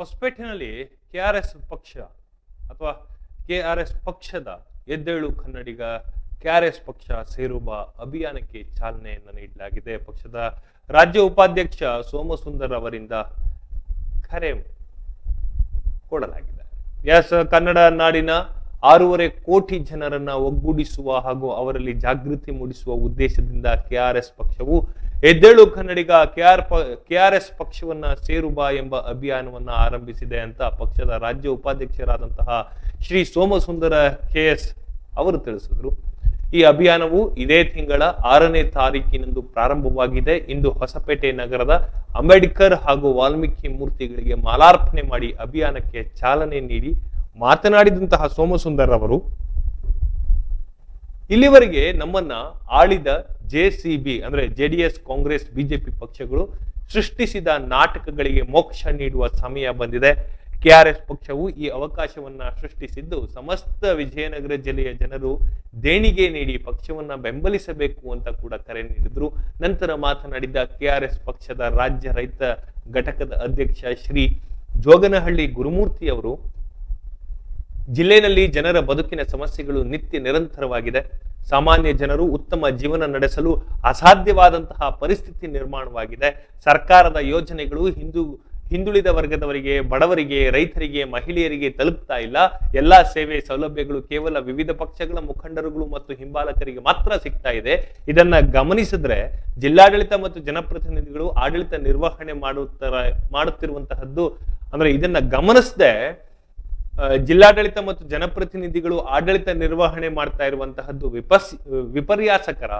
ಹೊಸಪೇಟೆನಲ್ಲಿ K R S ಪಕ್ಷ ಅಥವಾ K R S ಪಕ್ಷದ ಎದ್ದೇಳು ಕನ್ನಡಿಗ ಕೆ ಆರ್ ಎಸ್ ಪಕ್ಷ ಸೇರುವ ಅಭಿಯಾನಕ್ಕೆ ಚಾಲನೆಯನ್ನು ನೀಡಲಾಗಿದೆ. ಪಕ್ಷದ ರಾಜ್ಯ ಉಪಾಧ್ಯಕ್ಷ ಸೋಮಸುಂದರ್ ಅವರಿಂದ ಕರೆ ಕೊಡಲಾಗಿದೆ. ಎಸ್, ಕನ್ನಡ ನಾಡಿನ ಆರೂವರೆ ಕೋಟಿ ಜನರನ್ನ ಒಗ್ಗೂಡಿಸುವ ಹಾಗೂ ಅವರಲ್ಲಿ ಜಾಗೃತಿ ಮೂಡಿಸುವ ಉದ್ದೇಶದಿಂದ ಕೆಆರ್ಎಸ್ ಪಕ್ಷವು ಎದ್ದೇಳು ಕನ್ನಡಿಗ ಕೆಆರ್ ಕೆಆರ್ಎಸ್ ಪಕ್ಷವನ್ನ ಸೇರು ಬಾ ಎಂಬ ಅಭಿಯಾನವನ್ನ ಆರಂಭಿಸಿದೆ ಅಂತ ಪಕ್ಷದ ರಾಜ್ಯ ಉಪಾಧ್ಯಕ್ಷರಾದಂತಹ ಶ್ರೀ ಸೋಮಸುಂದರ ಕೆ ಎಸ್ ಅವರು ತಿಳಿಸಿದ್ರು. ಈ ಅಭಿಯಾನವು ಇದೇ ತಿಂಗಳ ಆರನೇ ತಾರೀಕಿನಂದು ಪ್ರಾರಂಭವಾಗಿದೆ. ಇಂದು ಹೊಸಪೇಟೆ ನಗರದ ಅಂಬೇಡ್ಕರ್ ಹಾಗೂ ವಾಲ್ಮೀಕಿ ಮೂರ್ತಿಗಳಿಗೆ ಮಾಲಾರ್ಪಣೆ ಮಾಡಿ ಅಭಿಯಾನಕ್ಕೆ ಚಾಲನೆ ನೀಡಿ ಮಾತನಾಡಿದಂತಹ ಸೋಮಸುಂದರ್ ಅವರು ಇಲ್ಲಿವರೆಗೆ ನಮ್ಮನ್ನ ಆಳಿದ ಜೆ ಸಿ ಬಿ ಅಂದ್ರೆ ಜೆಡಿಎಸ್ ಕಾಂಗ್ರೆಸ್ ಬಿಜೆಪಿ ಪಕ್ಷಗಳು ಸೃಷ್ಟಿಸಿದ ನಾಟಕಗಳಿಗೆ ಮೋಕ್ಷ ನೀಡುವ ಸಮಯ ಬಂದಿದೆ. ಕೆಆರ್ಎಸ್ ಪಕ್ಷವು ಈ ಅವಕಾಶವನ್ನ ಸೃಷ್ಟಿಸಿದ್ದು ಸಮಸ್ತ ವಿಜಯನಗರ ಜಿಲ್ಲೆಯ ಜನರು ದೇಣಿಗೆ ನೀಡಿ ಪಕ್ಷವನ್ನ ಬೆಂಬಲಿಸಬೇಕು ಅಂತ ಕೂಡ ಕರೆ ನೀಡಿದ್ರು. ನಂತರ ಮಾತನಾಡಿದ ಕೆಆರ್ಎಸ್ ಪಕ್ಷದ ರಾಜ್ಯ ರೈತ ಘಟಕದ ಅಧ್ಯಕ್ಷ ಶ್ರೀ ಜೋಗನಹಳ್ಳಿ ಗುರುಮೂರ್ತಿ ಅವರು ಜಿಲ್ಲೆಯಲ್ಲಿ ಜನರ ಬದುಕಿನ ಸಮಸ್ಯೆಗಳು ನಿತ್ಯ ನಿರಂತರವಾಗಿದೆ. ಸಾಮಾನ್ಯ ಜನರು ಉತ್ತಮ ಜೀವನ ನಡೆಸಲು ಅಸಾಧ್ಯವಾದಂತಹ ಪರಿಸ್ಥಿತಿ ನಿರ್ಮಾಣವಾಗಿದೆ. ಸರ್ಕಾರದ ಯೋಜನೆಗಳು ಹಿಂದೂ, ಹಿಂದುಳಿದ ವರ್ಗದವರಿಗೆ, ಬಡವರಿಗೆ, ರೈತರಿಗೆ, ಮಹಿಳೆಯರಿಗೆ ತಲುಪ್ತಾ ಇಲ್ಲ. ಎಲ್ಲಾ ಸೇವೆ ಸೌಲಭ್ಯಗಳು ಕೇವಲ ವಿವಿಧ ಪಕ್ಷಗಳ ಮುಖಂಡರುಗಳು ಮತ್ತು ಹಿಂಬಾಲಕರಿಗೆ ಮಾತ್ರ ಸಿಗ್ತಾ ಇದೆ. ಇದನ್ನ ಗಮನಿಸಿದ್ರೆ ಜಿಲ್ಲಾಡಳಿತ ಮತ್ತು ಜನಪ್ರತಿನಿಧಿಗಳು ಆಡಳಿತ ನಿರ್ವಹಣೆ ಮಾಡುತ್ತರ, ಮಾಡುತ್ತಿರುವಂತಹದ್ದು, ಅಂದ್ರೆ ಇದನ್ನ ಗಮನಿಸದೆ ಜಿಲ್ಲಾಡಳಿತ ಮತ್ತು ಜನಪ್ರತಿನಿಧಿಗಳು ಆಡಳಿತ ನಿರ್ವಹಣೆ ಮಾಡ್ತಾ ಇರುವಂತಹದ್ದು ವಿಪಸ್, ವಿಪರ್ಯಾಸಕರ,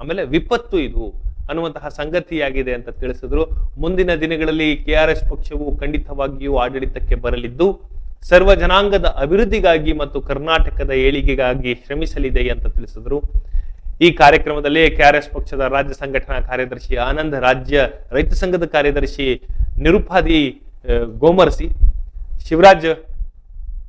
ಆಮೇಲೆ ವಿಪತ್ತು ಇದು ಅನ್ನುವಂತಹ ಸಂಗತಿಯಾಗಿದೆ ಅಂತ ತಿಳಿಸಿದ್ರು. ಮುಂದಿನ ದಿನಗಳಲ್ಲಿ ಕೆಆರ್ಎಸ್ ಪಕ್ಷವು ಖಂಡಿತವಾಗಿಯೂ ಆಡಳಿತಕ್ಕೆ ಬರಲಿದ್ದು, ಸರ್ವ ಜನಾಂಗದ ಅಭಿವೃದ್ಧಿಗಾಗಿ ಮತ್ತು ಕರ್ನಾಟಕದ ಏಳಿಗೆಗಾಗಿ ಶ್ರಮಿಸಲಿದೆ ಅಂತ ತಿಳಿಸಿದ್ರು. ಈ ಕಾರ್ಯಕ್ರಮದಲ್ಲಿ ಕೆಆರ್ಎಸ್ ಪಕ್ಷದ ರಾಜ್ಯ ಸಂಘಟನಾ ಕಾರ್ಯದರ್ಶಿ ಆನಂದ್, ರಾಜ್ಯ ರೈತ ಸಂಘದ ಕಾರ್ಯದರ್ಶಿ ನಿರುಪಾದಿ ಗೋಮರ್ಸಿ, ಶಿವರಾಜ್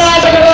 ಕರ್ನಾಟಕದ